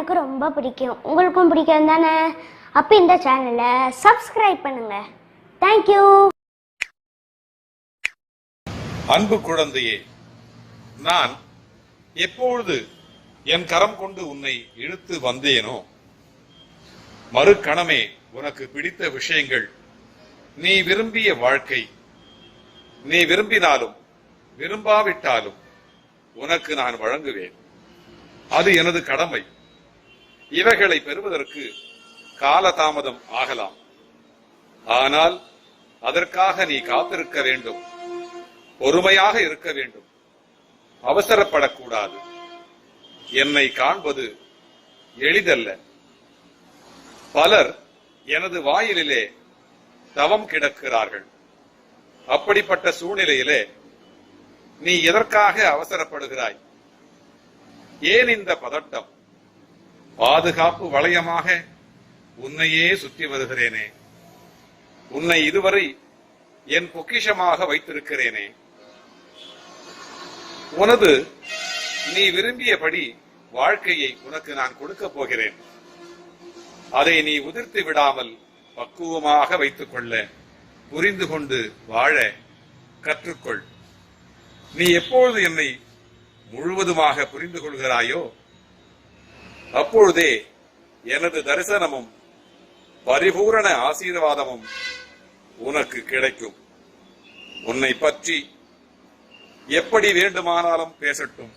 எனக்கு ரொம்ப பிடிக்கும். உங்களுக்கும் பிடிக்கும் தானே? அப்போ இந்த சேனலை சப்ஸ்கிரைப் பண்ணுங்க. தேங்க்யூ அன்பு குழந்தையே நான் எப்பொழுது என் கரம் கொண்டு உன்னை இழுத்து வந்தேனோ மறுகணமே உனக்கு பிடித்த விஷயங்கள் நீ விரும்பிய வாழ்க்கை நீ விரும்பினாலும் விரும்பாவிட்டாலும் உனக்கு நான் வழங்குவேன். அது எனது கடமை. இவைகளை பெறுவதற்கு காலதாமதம் ஆகலாம். ஆனால் அதற்காக நீ காத்திருக்க வேண்டும். பொறுமையாக இருக்க வேண்டும். அவசரப்படக்கூடாது. என்னை காண்பது எளிதல்ல. பலர் எனது வாயிலிலே தவம் கிடக்கிறார்கள். அப்படிப்பட்ட சூழ்நிலையிலே நீ எதற்காக அவசரப்படுகிறாய்? ஏன் இந்த பதட்டம்? பாதுகாப்பு வளையமாக உன்னையே சுற்றி வருகிறேனே. உன்னை இதுவரை என் பொக்கிஷமாக வைத்திருக்கிறேனே. உனது நீ விரும்பியபடி வாழ்க்கையை உனக்கு நான் கொடுக்க போகிறேன். அதை நீ உதிர்த்து விடாமல் பக்குவமாக வைத்துக் கொள்ள புரிந்து கொண்டு வாழ கற்றுக்கொள். நீ எப்பொழுது என்னை முழுவதுமாக புரிந்து கொள்கிறாயோ அப்பொழுதே எனது தரிசனமும் பரிபூரண ஆசீர்வாதமும் உனக்கு கிடைக்கும். உன்னை பற்றி எப்படி வேண்டுமானாலும் பேசட்டும்.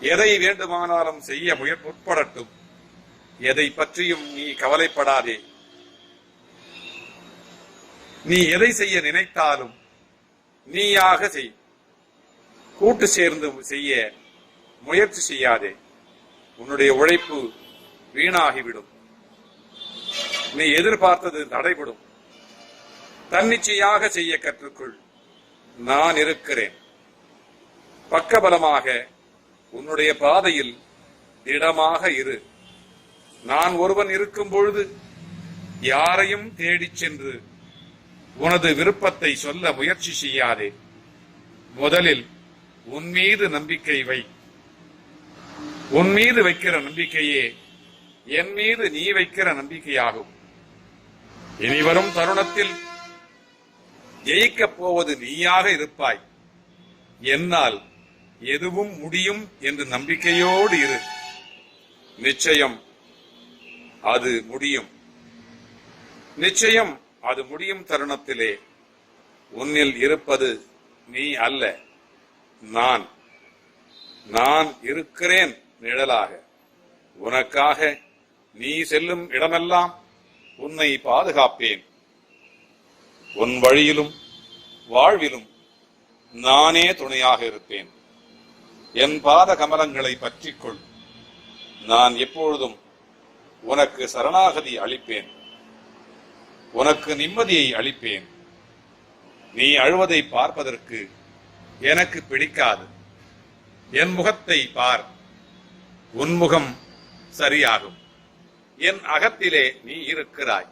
எதை வேண்டுமானாலும் செய்ய முற்படட்டும். எதை பற்றியும் நீ கவலைப்படாதே. நீ எதை செய்ய நினைத்தாலும் நீயாக செய். கூட்டு சேர்ந்து செய்ய முயற்சி செய்யாதே. உன்னுடைய உழைப்பு வீணாகிவிடும். நீ எதிர்பார்த்தது தடைபடும். தன்னிச்சையாக செய்ய கற்றுக்கொள். நான் இருக்கிறேன். பக்கபலமாக உன்னுடைய பாதையில் திடமாக இரு. நான் ஒருவன் இருக்கும் பொழுது யாரையும் தேடிச் சென்று உனது விருப்பத்தை சொல்ல முயற்சி செய்யாதே. முதலில் உன் மீது நம்பிக்கை வை. உன் மீது வைக்கிற நம்பிக்கையே என் மீது நீ வைக்கிற நம்பிக்கையாகும். இனிவரும் தருணத்தில் ஜெயிக்கப் போவது நீயாக இருப்பாய். என்னால் எதுவும் முடியும் என்று நம்பிக்கையோடு இரு. நிச்சயம் அது முடியும். நிச்சயம் அது முடியும் தருணத்திலே உன்னில் இருப்பது நீ அல்ல. நான் நான் இருக்கிறேன். நிழலாக. உனக்காக நீ செல்லும் இடமெல்லாம் உன்னை பாதுகாப்பேன். உன் வழியிலும் வாழ்விலும் நானே துணையாக இருப்பேன். என் பாத கமலங்களை பற்றிக்கொள். நான் எப்பொழுதும் உனக்கு சரணாகதி அளிப்பேன். உனக்கு நிம்மதியை அளிப்பேன். நீ அழுவதை பார்ப்பதற்கு எனக்கு பிடிக்காது. என் முகத்தை பார். உன் முகம் சரியாகும். என் அகத்திலே நீ இருக்கிறாய்.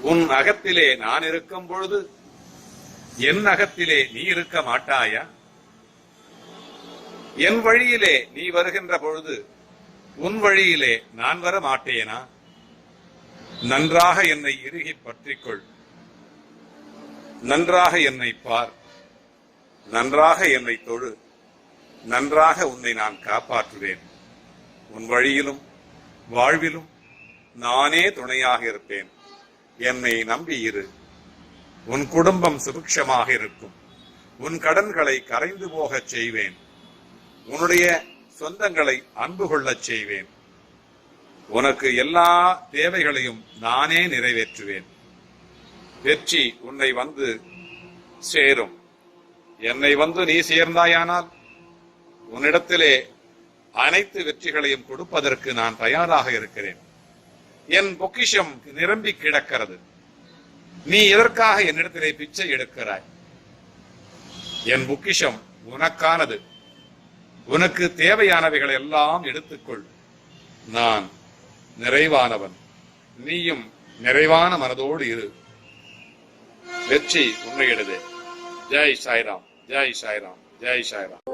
உன் அகத்திலே நான் இருக்கும் பொழுது என் அகத்திலே நீ இருக்க மாட்டாயா? என் வழியிலே நீ வருகின்ற பொழுது உன் வழியிலே நான் வர மாட்டேனா? நன்றாக என்னை இறுகி பற்றிக்கொள். நன்றாக என்னை பார். நன்றாக என்னை தொழு. நன்றாக உன்னை நான் காப்பாற்றுவேன். உன் வழியிலும் வாழ்விலும் நானே துணையாக இருப்பேன். என்னை நம்பி இரு. உன் குடும்பம் சுபிக்ஷமாக இருக்கும். உன் கடன்களை கரைந்து போகச் செய்வேன். உன்னுடைய சொந்தங்களை அன்பு கொள்ளச் செய்வேன். உனக்கு எல்லா தேவைகளையும் நானே நிறைவேற்றுவேன். வெற்றி உன்னை வந்து சேரும். என்னை வந்து நீ சேர்ந்தாயானால் உன்னிடத்திலே அனைத்து வெற்றிகளையும் கொடுப்பதற்கு நான் தயாராக இருக்கிறேன். என் பொக்கிஷம் நிரம்பி கிடக்கிறது. நீ எதற்காக என்னிடத்திலே பிச்சை எடுக்கிறாய்? என் பொக்கிஷம் உனக்கானது. உனக்கு தேவையானவைகளை எல்லாம் எடுத்துக்கொள். நான் நிறைவானவன். நீயும் நிறைவான மனதோடு இரு. வெற்றி உண்மையிடுதே ஜெய் சாய்ராம். ஜெய் சாய்ராம். ஜெய் சாய்ராம்.